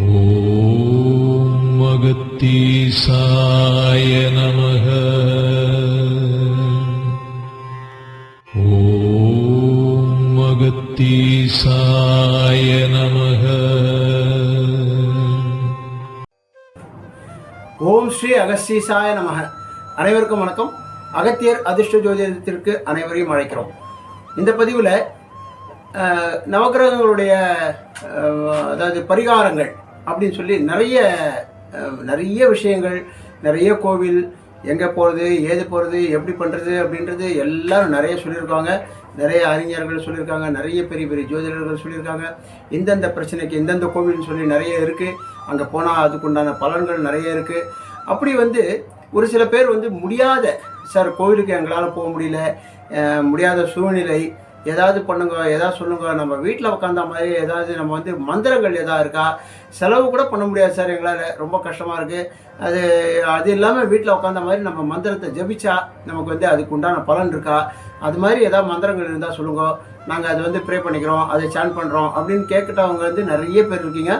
ஓம் மகத்தீசாய நமக. ஓம் மகத்தீசாய நமக. ஓம் ஸ்ரீ அகஸ்தீசாய நமக. அனைவருக்கும் வணக்கம். அகத்தியர் அதிர்ஷ்ட ஜோதிடத்திற்கு அனைவரையும் அழைக்கிறோம். இந்த பதிவில் நவகிரகங்களுடைய அதாவது பரிகாரங்கள் அப்படின்னு சொல்லி நிறைய நிறைய விஷயங்கள் நிறைய கோவில் எங்கே போகிறது ஏது போகிறது எப்படி பண்ணுறது அப்படின்றது எல்லாரும் நிறைய சொல்லியிருக்காங்க. நிறைய அறிஞர்கள் சொல்லியிருக்காங்க நிறைய பெரிய பெரிய ஜோதிடர்கள் சொல்லியிருக்காங்க. இந்தந்த பிரச்சனைக்கு இந்தந்த கோவில்னு சொல்லி நிறைய இருக்குது அங்கே போனால் அதுக்குண்டான பலன்கள் நிறைய இருக்குது அப்படி வந்து ஒரு சில பேர் வந்து முடியாத சார் கோவிலுக்கு எங்களால் போக முடியல முடியாத சூழ்நிலை ஏதாவது பண்ணுங்க ஏதாவது சொல்லுங்க. நம்ம வீட்டில் உட்காந்த மாதிரி ஏதாவது நம்ம வந்து மந்திரங்கள் எதாவது இருக்கா? செலவு கூட பண்ண முடியாது சார் எங்களால். ரொம்ப கஷ்டமாக இருக்குது அது அது இல்லாமல் வீட்டில் உட்காந்த மாதிரி நம்ம மந்திரத்தை ஜபிச்சா நமக்கு வந்து அதுக்கு உண்டான பலன் இருக்கா? அது மாதிரி ஏதாவது மந்திரங்கள் இருந்தால் சொல்லுங்க. நாங்கள் அதை வந்து ப்ரே பண்ணிக்கிறோம் அதை சேன் பண்ணுறோம் அப்படின்னு கேட்கிட்டவங்க வந்து நிறைய பேர் இருக்கீங்க.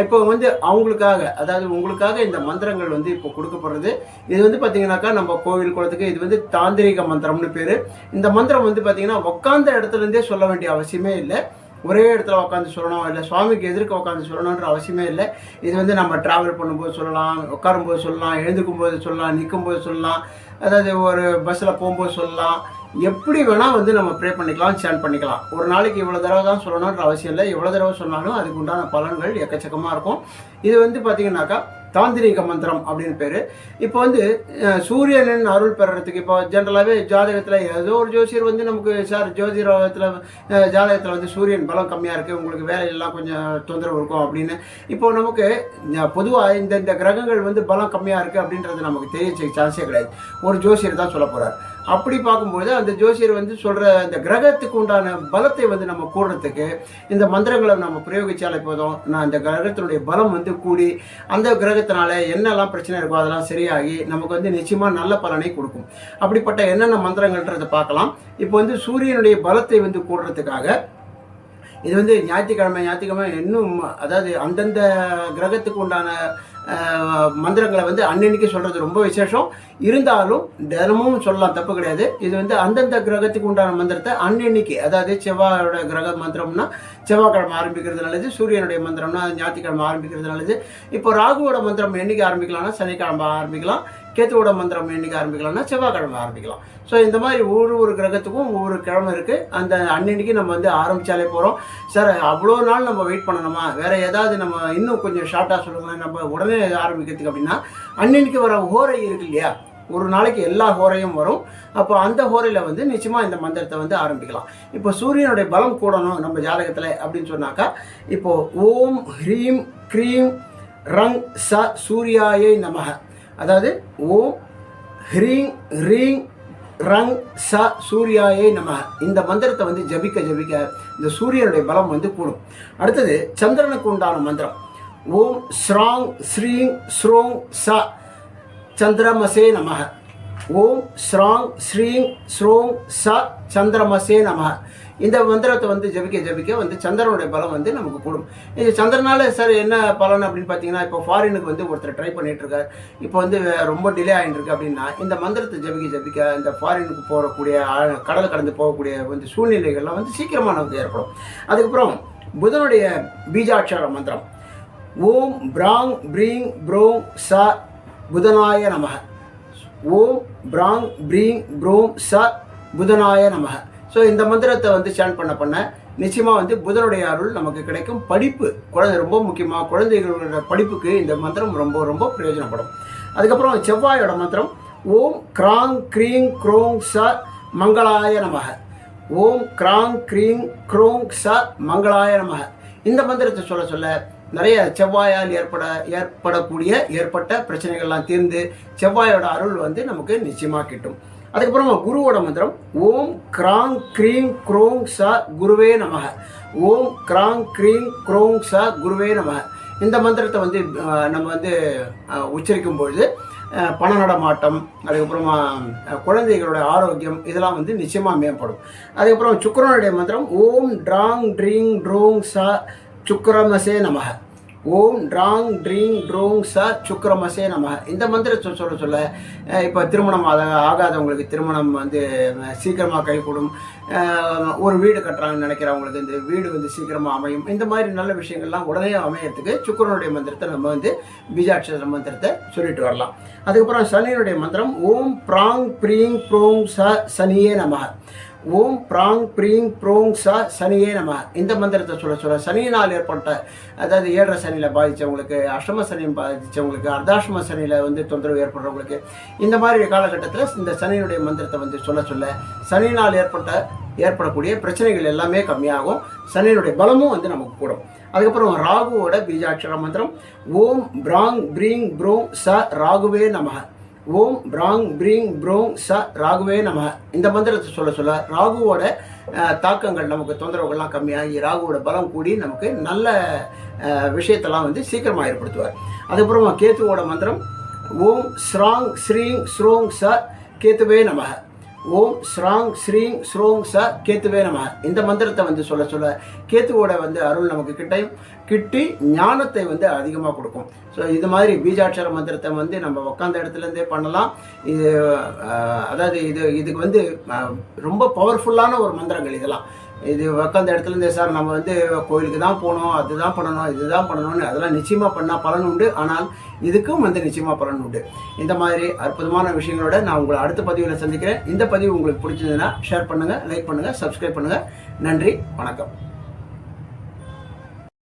இப்போ வந்து அவங்களுக்காக அதாவது உங்களுக்காக இந்த மந்திரங்கள் வந்து இப்போ கொடுக்கப்படுறது. இது வந்து பார்த்தீங்கன்னாக்கா நம்ம கோவில் குளத்துக்கு இது வந்து தாந்திரிக மந்திரம்னு பேர். இந்த மந்திரம் வந்து பார்த்தீங்கன்னா உட்காந்த இடத்துலேருந்தே சொல்ல வேண்டிய அவசியமே இல்லை. ஒரே இடத்துல உட்காந்து சொல்லணும் இல்லை சுவாமிக்கு எதிர்க்க உட்காந்து சொல்லணுன்ற அவசியமே இல்லை. இது வந்து நம்ம ட்ராவல் பண்ணும்போது சொல்லலாம் உட்காரும்போது சொல்லலாம் எழுந்துக்கும் போது சொல்லலாம் நிற்கும் போது சொல்லலாம். அதாவது ஒரு பஸ்ஸில் போகும்போது சொல்லலாம். எப்படி வேணால் வந்து நம்ம ப்ரே பண்ணிக்கலாம் சேன் பண்ணிக்கலாம். ஒரு நாளைக்கு இவ்வளோ தடவை தான் சொல்லணுன்ற அவசியம் இல்லை. எவ்வளோ தடவை சொன்னாலும் அதுக்கு உண்டான பலன்கள் எக்கச்சக்கமாக இருக்கும். இது வந்து பார்த்தீங்கன்னாக்கா தாந்திரீக மந்திரம் அப்படின்னு பேர். இப்போ வந்து சூரியனின் அருள் பெறறதுக்கு இப்போ ஜென்ரலாகவே ஜாதகத்தில் ஏதோ ஒரு ஜோசியர் வந்து நமக்கு சார் ஜோதிடத்தில் ஜாதகத்தில் வந்து சூரியன் பலம் கம்மியாக இருக்குது உங்களுக்கு வேலையெல்லாம் கொஞ்சம் தொந்தரவு இருக்கும் அப்படின்னு. இப்போ நமக்கு பொதுவாக இந்த இந்த கிரகங்கள் வந்து பலம் கம்மியாக இருக்குது அப்படின்றது நமக்கு தெரிய சான்ஸே கிடையாது. ஒரு ஜோசியர் தான் சொல்ல போகிறார் அப்படி பார்க்கும்போது அந்த ஜோசியர் வந்து சொல்கிற அந்த கிரகத்துக்கு உண்டான பலத்தை வந்து நம்ம கூடுறதுக்கு இந்த மந்திரங்களை நம்ம பிரயோகிச்சாலே போதும். நான் அந்த கிரகத்தினுடைய பலம் வந்து கூடி அந்த கிரகத்தினால என்னெல்லாம் பிரச்சனை இருக்கோ அதெல்லாம் சரியாகி நமக்கு வந்து நிச்சயமாக நல்ல பலனை கொடுக்கும். அப்படிப்பட்ட என்னென்ன மந்திரங்கள்ன்றதை பார்க்கலாம். இப்போ வந்து சூரியனுடைய பலத்தை வந்து கூடுறதுக்காக இது வந்து ஞாயிற்றுக்கிழமை ஞாயிற்றுக்கிழமை இன்னும் அதாவது அந்தந்த கிரகத்துக்கு உண்டான மந்திரங்களை வந்து அன்னன்னைக்கு சொல்கிறது ரொம்ப விசேஷம். இருந்தாலும் தினமும் சொல்லலாம் தப்பு கிடையாது. இது வந்து அந்தந்த கிரகத்துக்கு உண்டான மந்திரத்தை அன்னன்னைக்கு அதாவது செவ்வாயோட கிரக மந்திரம்னா செவ்வாய்க்கிழமை ஆரம்பிக்கிறது நல்லது சூரியனுடைய மந்திரம்னா ஞாயிற்றுக்கிழமை ஆரம்பிக்கிறது நல்லது. இப்போ ராகுவோட மந்திரம் என்னைக்கு ஆரம்பிக்கலாம்னா சனிக்கிழமை ஆரம்பிக்கலாம். கேத்துவோட மந்திரம் என்னைக்கு ஆரம்பிக்கலாம்னா செவ்வாய்க்கிழமை ஆரம்பிக்கலாம். ஸோ இந்த மாதிரி ஒவ்வொரு ஒரு கிரகத்துக்கும் ஒவ்வொரு கிழமை இருக்குது அந்த அன்னன்னைக்கு நம்ம வந்து ஆரம்பித்தாலே போகிறோம் சார் அவ்வளோ நாள் நம்ம வெயிட் பண்ணணுமா? வேறு ஏதாவது நம்ம இன்னும் கொஞ்சம் ஷார்ட்டாக சொல்லுங்களேன். நம்ம உடனே ஆரம்பிக்கிறதுக்கு அப்படின்னா அன்னன்னைக்கு வர ஹோரை இருக்கு இல்லையா? ஒரு நாளைக்கு எல்லா ஹோரையும் வரும். அப்போ அந்த ஹோரையில் வந்து நிச்சயமாக இந்த மந்திரத்தை வந்து ஆரம்பிக்கலாம். இப்போ சூரியனுடைய பலம் கூடணும் நம்ம ஜாதகத்தில் அப்படின்னு சொன்னாக்கா இப்போது ஓம் ஹ்ரீம் க்ரீம் ரங் ச சூர்யாயை நமக. அதாவது ஓம் ஹ்ரீங் ஹ்ரீங் ரங் ச சூர்யாயை நம்ம இந்த மந்திரத்தை வந்து ஜபிக்க ஜபிக்க இந்த சூரியனுடைய பலம் வந்து கூடும். அடுத்தது சந்திரனுக்கு உண்டான மந்திரம். ஓம் ஸ்ராங் ஸ்ரீங் ஸ்ரோங் ச சந்திரமசே நமக ஓம் ஸ்ராங் ஸ்ரீங் ஸ்ரோங் ச சந்திரமசே நமக இந்த மந்திரத்தை வந்து ஜபிக்க ஜபிக்க வந்து சந்திரனுடைய பலம் வந்து நமக்கு கூடும். இந்த சந்திரனால சார் என்ன பலன் அப்படின்னு பார்த்தீங்கன்னா இப்போ ஃபாரினுக்கு வந்து ஒருத்தர் ட்ரை பண்ணிட்டு இருக்கார் இப்போ வந்து ரொம்ப டிலே ஆகிட்டு இருக்கு அப்படின்னா இந்த மந்திரத்தை ஜபிக்க ஜபிக்க இந்த ஃபாரினுக்கு போகக்கூடிய கடலை கடந்து போகக்கூடிய வந்து சூழ்நிலைகள்லாம் வந்து சீக்கிரமாக நமக்கு ஏற்படும். அதுக்கப்புறம் புதனுடைய பீஜாட்சார மந்திரம். ஓம் பிராங் ப்ரீங் ப்ரோங் ச புதனாய நமக ஓம் பிராங் ப்ரீங் ப்ரோம் ச புதனாய நமக. ஸோ இந்த மந்திரத்தை வந்து சேன் பண்ண பண்ண நிச்சயமாக வந்து புதனுடைய அருள் நமக்கு கிடைக்கும். படிப்பு குழந்தை ரொம்ப முக்கியமாக குழந்தைகளோட படிப்புக்கு இந்த மந்திரம் ரொம்ப ரொம்ப பிரயோஜனப்படும். அதுக்கப்புறம் செவ்வாயோட மந்திரம் ஓம் கிராங் க்ரீங் க்ரோங் ச மங்களாய நமக. ஓம் கிராங் க்ரீங் க்ரோங் ச மங்களாய நமக. இந்த மந்திரத்தை சொல்ல சொல்ல நிறைய செவ்வாயால் ஏற்பட ஏற்படக்கூடிய ஏற்பட்ட பிரச்சனைகள்லாம் தீர்ந்து செவ்வாயோட அருள் வந்து நமக்கு நிச்சயமாக கிட்டும். அதுக்கப்புறமா குருவோட மந்திரம் ஓம் கிராங் க்ரீங் குரோங் ச குருவே நமக. ஓம் கிராங் க்ரீங் க்ரோங் ச குருவே நமக. இந்த மந்திரத்தை வந்து நம்ம வந்து உச்சரிக்கும் பொழுது பண நடமாட்டம் அதுக்கப்புறமா குழந்தைகளுடைய குழந்தைகளோட ஆரோக்கியம் இதெல்லாம் வந்து நிச்சயமாக மேம்படும். அதுக்கப்புறம் சுக்கரனுடைய மந்திரம் ஓம் ட்ராங் ட்ரீங் ட்ரோங் ச சுக்கரமசே நமக ஓம் ட்ராங் ட்ரீங் ட்ரோங் ச சுக்ரமசே நம இந்த மந்திரத்தை சொல்ல சொல்ல இப்போ திருமணம் ஆக ஆகாதவங்களுக்கு திருமணம் வந்து சீக்கிரமாக கைகூடும். ஒரு வீடு கட்டுறாங்கன்னு நினைக்கிறவங்களுக்கு இந்த வீடு வந்து சீக்கிரமாக அமையும். இந்த மாதிரி நல்ல விஷயங்கள்லாம் உடனே அமையறதுக்கு சுக்கரனுடைய மந்திரத்தை நம்ம வந்து பீஜாட்சர மந்திரத்தை சொல்லிட்டு வரலாம். அதுக்கப்புறம் சனியினுடைய மந்திரம் ஓம் ப்ராங் ப்ரீங் ப்ரோங் ச சனியே நமக ஓம் ப்ராங் ப்ரீங் ப்ரோங் ச சனியே நம. இந்த மந்திரத்தை சொல்ல சொல்ல சனியினால் ஏற்பட்ட அதாவது ஏழரை சனியில் பாதித்தவங்களுக்கு அஷ்டம சனியும் பாதித்தவங்களுக்கு அர்த்தாஷ்டம சனியில் வந்து தொந்தரவு ஏற்படுறவங்களுக்கு இந்த மாதிரி காலகட்டத்தில் இந்த சனியினுடைய மந்திரத்தை வந்து சொல்ல சொல்ல சனியினால் ஏற்பட்ட ஏற்படக்கூடிய பிரச்சனைகள் எல்லாமே கம்மியாகும். சனியினுடைய பலமும் வந்து நமக்கு கூடும். அதுக்கப்புறம் ராகுவோட பீஜாட்சர மந்திரம். ஓம் பிராங் ப்ரீங் ப்ரோங் ச ராகுவே நமக ஓம் பிராங் ப்ரீங் ப்ரோங் ச ராகுவே நம்ம இந்த மந்திரத்தை சொல்ல சொல்ல ராகுவோட தாக்கங்கள் நமக்கு தொந்தரவுகள்லாம் கம்மியாகி ராகுவோட பலம் கூடி நமக்கு நல்ல விஷயத்தெல்லாம் வந்து சீக்கிரமாக ஏற்படுத்துவார். அதுக்கப்புறமா கேத்துவோட மந்திரம் ஓம் ஸ்ராங் ஸ்ரீங் ஸ்ரோங் ச கேத்துவே நமக ஓம் ஸ்ராங் ஸ்ரீங் ஸ்ரோங் ச கேத்துவே நம. இந்த மந்திரத்தை வந்து சொல்ல சொல்ல கேத்துவோட வந்து அருள் நமக்கு கிட்டையும் கிட்டி ஞானத்தை வந்து அதிகமாக கொடுக்கும். ஸோ இது மாதிரி பீஜாட்சர மந்திரத்தை வந்து நம்ம உட்காந்த இடத்துல இருந்தே பண்ணலாம். இது அதாவது இது இதுக்கு வந்து ரொம்ப பவர்ஃபுல்லான ஒரு மந்திரங்கள் இதெல்லாம். இது உட்காந்த இடத்துல இருந்தே சார் நம்ம வந்து கோயிலுக்கு தான் போகணும் அதுதான் பண்ணணும் இதுதான் பண்ணணும்னு அதெல்லாம் நிச்சயமாக பண்ணால் பலன் உண்டு. ஆனால் இதுக்கும் வந்து நிச்சயமாக பலன் உண்டு. இந்த மாதிரி அற்புதமான விஷயங்களோட நான் உங்களை அடுத்த பதிவில் சந்திக்கிறேன். இந்த பதிவு உங்களுக்கு பிடிச்சதுன்னா ஷேர் பண்ணுங்கள் லைக் பண்ணுங்கள் சப்ஸ்கிரைப் பண்ணுங்கள் நன்றி வணக்கம்.